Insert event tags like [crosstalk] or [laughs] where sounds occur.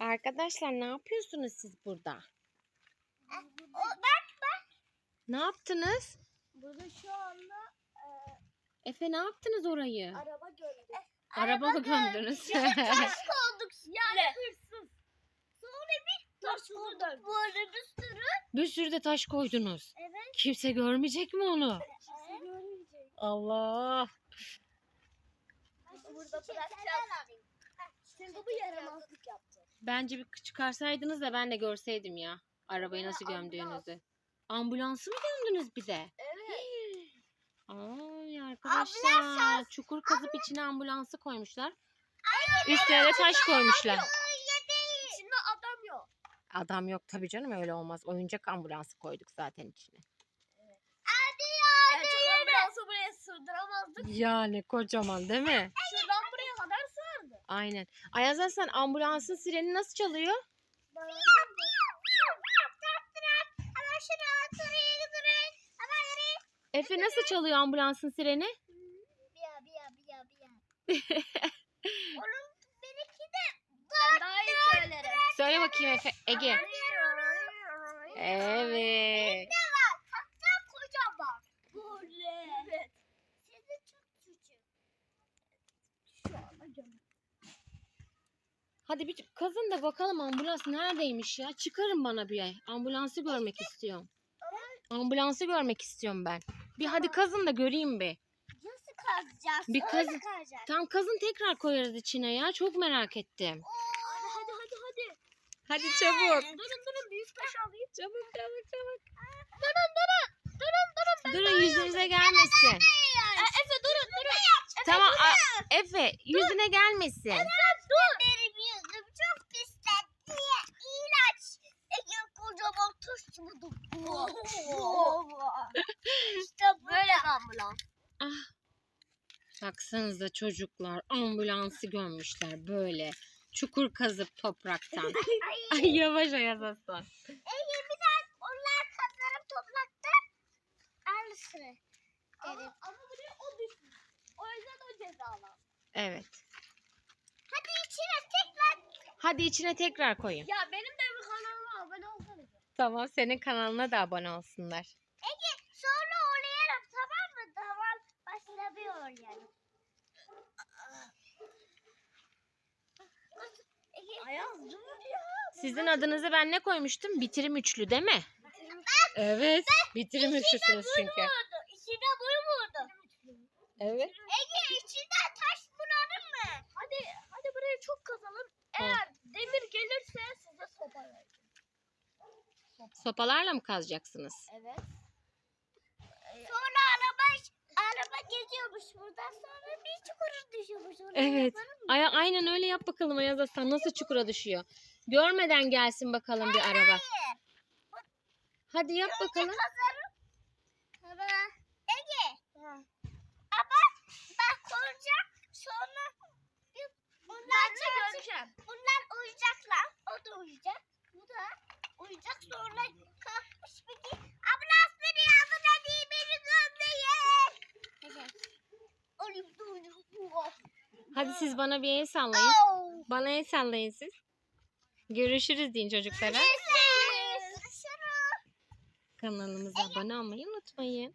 Arkadaşlar ne yapıyorsunuz siz burada? O, bak bak. Ne yaptınız? Burada şu anda e, Efe ne yaptınız orayı? araba gördük. Araba mı gömdünüz? Taş [laughs] olduk yani hırsız. Sonra bir taş olduk. Bu arada bir sürü. Bir sürü de taş koydunuz. Evet. Kimse görmeyecek mi onu? Kimse görmeyecek. Allah. Burada bırakacağız. Şimdi bu yaramazlık yaptı. Bence bir çıkarsaydınız da ben de görseydim ya. Arabayı nasıl Ambulans. gömdüğünüzü. Ambulansı mı gömdünüz bir de? Evet. Ay arkadaşlar çukur kazıp içine ambulansı koymuşlar. Üstüne de taş koymuşlar. İçinde adam yok. Adam yok tabii canım öyle olmaz. Oyuncak ambulansı koyduk zaten içine. Gerçek ambulansı buraya sığdıramazdık. Yani kocaman değil mi? Aynen. Ayaz Hasan ambulansın sireni nasıl çalıyor? Efe nasıl çalıyor ambulansın sireni? Biya biya biya biya. Onun benimki de ben daha iyi söylerim. Söyle bakayım Efe. Ege. Evet. Ne var? Hatta kocaman. Böyle. Evet. Sizi çok küçük. Şu anda gömün. Hadi bir kazın da bakalım ambulans neredeymiş ya. Çıkarın bana bir ambulansı görmek istiyorum. Ambulansı görmek istiyorum ben. Bir hadi kazın da göreyim bir. Nasıl kazacağız? Bir Öyle kazacağız. Tam kazın tekrar koyarız içine ya. Çok merak ettim. Hadi hadi hadi hadi. Hadi çabuk. Durun durun büyük taş alayım. Çabuk çabuk çabuk. Durun durun. Durun durun. Ben Durun yüzünüze gelmesin. Efe durun durun. Efe, Tamam durun. Efe yüzüne gelmesin. dur. Benim yüzüm çok pisletti. İlaç. Ege kocaman taş buldum. işte böyle ambulans. Baksanıza çocuklar ambulansı görmüşler böyle. Çukur kazıp topraktan. [laughs] Ay yavaş Ayaz. Ege bir tane onlar kazanıp toprakta aynısını. Ama, ama buraya o düşmüş. O yüzden o cezalı. Evet. Hadi içine tekrar. Hadi içine tekrar koyun. Ya benim de bir kanalıma abone olsanız. Tamam senin kanalına da abone olsunlar. Ege sonra oynayalım tamam mı? Tamam başlamıyor yani. Ege. Ayaz dur ya. Sizin adınızı ben ne koymuştum? Bitirim üçlü değil mi? Evet. Bitirim üçlüsünüz çünkü. Vurdu. İçine bunu vurdu. Evet. Sopalarla mı kazacaksınız? Evet. Sonra araba araba geziyormuş buradan sonra bir çukura düşüyormuş. Oraya Evet. yapalım mı? Ay aynen öyle yap bakalım Ayaz Hasan. Nasıl çukura düşüyor? Görmeden gelsin bakalım bir araba. Hadi yap bakalım. Tamam. Ege. Ama ben koruyacağım. Sonra bir- bunlar göreceğim. Bunlar uyuyacaklar. O da uyuyacak. Bu da uyuyacak. Sonra kalkmış bir ki ambulans beni yardım edin beni gömmeyin. Olayım duydum. Hadi siz bana bir el sallayın. Bana el sallayın siz. Görüşürüz deyin çocuklara. Görüşürüz. Kanalımıza abone olmayı unutmayın.